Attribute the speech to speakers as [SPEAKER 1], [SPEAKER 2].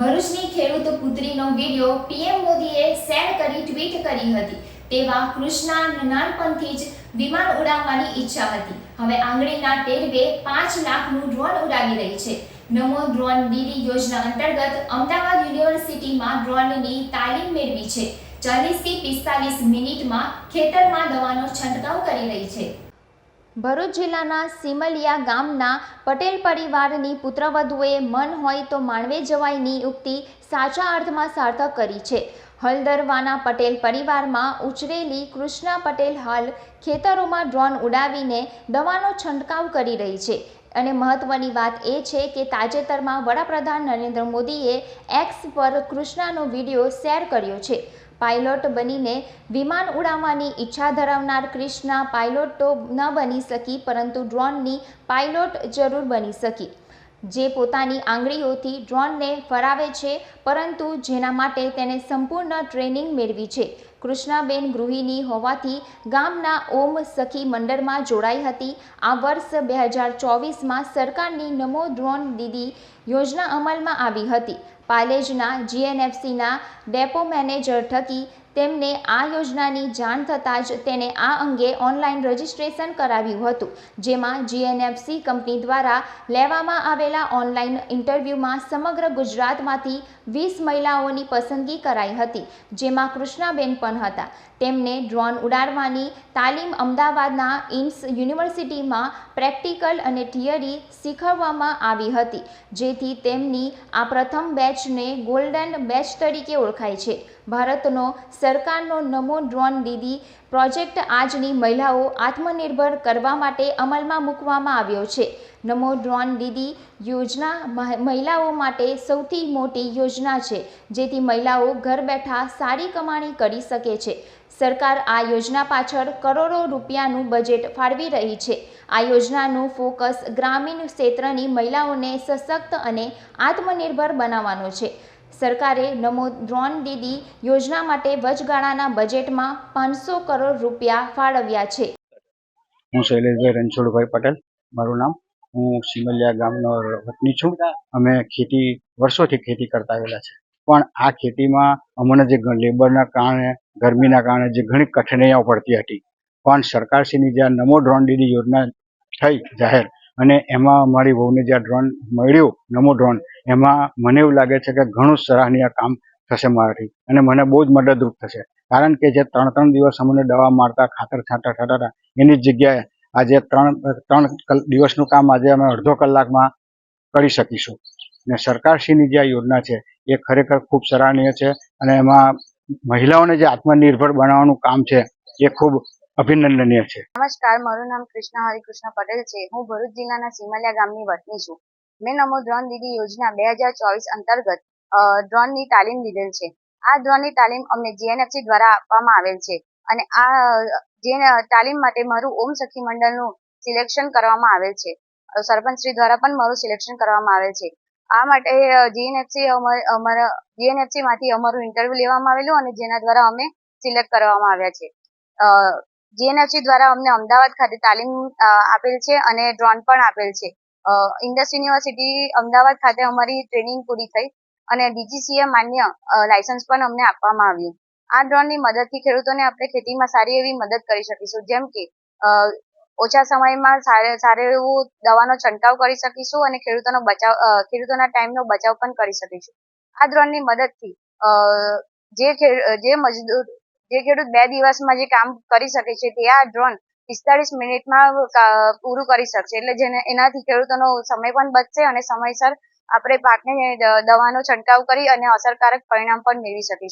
[SPEAKER 1] ભરૂચની ખેડૂત પુત્રીનો વીડિયો પીએમ મોદીએ શેર કરી ટ્વીટ કરી હતી. તેવા કૃષ્ણા નાનપણથી જ વિમાન ઉડાવવાની ઈચ્છા હતી. હવે આંગળીના ટેરવે પાંચ લાખનું ડ્રોન ઉડાવી રહી છે. નમો ડ્રોન દીદી યોજના અંતર્ગત અમદાવાદ યુનિવર્સિટીમાં ડ્રોનની તાલીમ મેળવી છે. ચાલીસથી પિસ્તાલીસ મિનિટમાં ખેતરમાં દવાનો છંટકાવ કરી રહી છે. ભરૂચ જિલ્લાના સિમલિયા ગામના પટેલ પરિવારની પુત્રવધુએ મન હોય તો માણવે જવાયની ઉક્તિ સાચા અર્થમાં સાર્થક કરી છે. હલદરવાના પટેલ પરિવારમાં ઉછરેલી કૃષ્ણા પટેલ હાલ ખેતરોમાં ડ્રોન ઉડાવીને દવાનો છંટકાવ કરી રહી છે. અને મહત્વની વાત એ છે કે તાજેતરમાં વડાપ્રધાન નરેન્દ્ર મોદીએ એક્સ પર કૃષ્ણાનો વીડિયો શેર કર્યો છે. પાયલોટ બનીને વિમાન ઉડાવવાની ઈચ્છા ધરાવનાર ક્રિષ્ના પાયલોટ તો ન બની શકી, પરંતુ ડ્રોનની પાયલોટ જરૂર બની શકી. જે પોતાની આંગળીઓથી ડ્રોનને ફરાવે છે, પરંતુ જેના માટે તેને સંપૂર્ણ ટ્રેનિંગ મેળવી છે. કૃષ્ણાબેન ગૃહિણી હોવાથી ગામના ઓમ સખી મંડળમાં જોડાઈ હતી. આ વર્ષ બે હજાર ચોવીસમાં સરકારની નમો ડ્રોન દીદી યોજના અમલમાં આવી હતી. પાલેજના જીએનએફસીના ડેપો મેનેજર થકી તેમને આ યોજનાની જાણ થતાં જ તેને આ અંગે ઓનલાઈન રજિસ્ટ્રેશન કરાવ્યું હતું, જેમાં જીએનએફસી કંપની દ્વારા લેવામાં આવેલા ઓનલાઈન ઇન્ટરવ્યૂમાં સમગ્ર ગુજરાતમાંથી વીસ મહિલાઓની પસંદગી કરાઈ હતી, જેમાં કૃષ્ણાબેન પણ હતા. તેમને ડ્રોન ઉડાડવાની તાલીમ અમદાવાદના ઇમ્સ યુનિવર્સિટીમાં પ્રેક્ટિકલ અને થિયરી શીખવવામાં આવી હતી, જેથી તેમની આ પ્રથમ બેચને ગોલ્ડન બેચ તરીકે ઓળખાય છે. ભારતનો સરકારનો નમો ડ્રોન દીદી પ્રોજેક્ટ આજની મહિલાઓ આત્મનિર્ભર કરવા માટે અમલમાં મૂકવામાં આવ્યો છે. નમો ડ્રોન દીદી, યોજના મહિલાઓ માટે સૌથી મોટી યોજના છે, જેથી મહિલાઓ ઘર બેઠા સારી કમાણી કરી શકે છે. સરકાર આ યોજના પાછળ કરોડો રૂપિયાનું બજેટ ફાળવી રહી છે. આ યોજનાનું ફોકસ ગ્રામીણ ક્ષેત્રની મહિલાઓને સશક્ત અને આત્મનિર્ભર બનાવવાનો છે. સરકારે નમો ડ્રોન દીદી યોજના માટે વચગાળાના બજેટમાં પાંચસો કરોડ રૂપિયા ફાળવ્યા છે.
[SPEAKER 2] હું શૈલેષભાઈ રણછોડભાઈ પટેલ. મારું નામ હું સિમલિયા ગામનો વતની છું. અમે ખેતી, વર્ષોથી ખેતી કરતા આવેલા છે. પણ આ ખેતીમાં અમને જે લેબરના કારણે, ગરમીના કારણે જે ઘણી કઠિનાઈઓ પડતી હતી. પણ સરકારશ્રીની જે નમો ડ્રોન દીદી યોજના થઈ જાહેર અને એમાં અમારી વહુને જે ડ્રોન મળ્યું, નમો ડ્રોન, એમાં મને એવું લાગે છે કે ઘણું સરાહનીય કામ થશે મારાથી અને મને બહુ જ મદદરૂપ થશે. કારણ કે જે ત્રણ ત્રણ દિવસ અમને દવા મારતા, ખાતર છાંટા હતા એની જગ્યાએ આજે ત્રણ ત્રણ દિવસનું કામ આજે અમે અડધો કલાકમાં કરી શકીશું. ને સરકારશ્રીની જે આ યોજના છે, એ ખરેખર ખૂબ સરાહનીય છે અને એમાં મહિલાઓને જે આત્મનિર્ભર બનાવવાનું કામ છે, એ ખૂબ અભિનંદનીય છે.
[SPEAKER 3] નમસ્કાર, મારું નામ કૃષ્ણ હરિકૃષ્ણ પટેલ છે. હું ભરૂચ જિલ્લાના સિમલિયા ગામની વતની છું. મેં નમો ડ્રોન દીદી યોજના બે હજાર ચોવીસ અંતર્ગત ડ્રોનની તાલીમ લીધેલ છે. આ ડ્રોનની તાલીમ અમને જીએનએફસી દ્વારા આપવામાં આવેલ છે અને આ જે તાલીમ માટે મારું ઓમ સખી મંડળનું સિલેક્શન કરવામાં આવેલ છે. સરપંચ સરપંચશ્રી દ્વારા પણ મારું સિલેક્શન કરવામાં આવેલ છે. આ માટે જીએનએફસી અમારા જીએનએફસી માંથી અમારું ઇન્ટરવ્યુ લેવામાં આવેલું અને જેના દ્વારા અમે સિલેક્ટ કરવામાં આવ્યા છે. જીએનએફસી દ્વારા અમને અમદાવાદ ખાતે તાલીમ આપેલ છે અને ડ્રોન પણ આપેલ છે. ઇન્ડસ યુનિવર્સિટી અમદાવાદ ખાતે અમારી ટ્રેનિંગ પૂરી થઈ અને ડીજીસીએ માન્ય લાયસન્સ પણ અમને આપવામાં આવ્યું. આ ડ્રોનની મદદથી ખેડૂતોને આપણે ખેતીમાં સારી એવી મદદ કરી શકીશું. જેમ કે ઓછા સમયમાં સારે એવું દવાનો છંટકાવ કરી શકીશું અને ખેડૂતોનો બચાવ ખેડૂતોના ટાઈમનો બચાવ પણ કરી શકીશું. આ ડ્રોનની મદદથી જે જે મજદૂર, જે ખેડૂત બે દિવસમાં જે કામ કરી શકે છે તે આ ડ્રોન પિસ્તાળીસ મિનિટમાં પૂરું કરી શકશે. એટલે જેને, એનાથી ખેડૂતોનો સમય પણ બચશે અને સમયસર આપણે પાકને દવાનો છંટકાવ કરી અને અસરકારક પરિણામ પણ મેળવી શકીશું.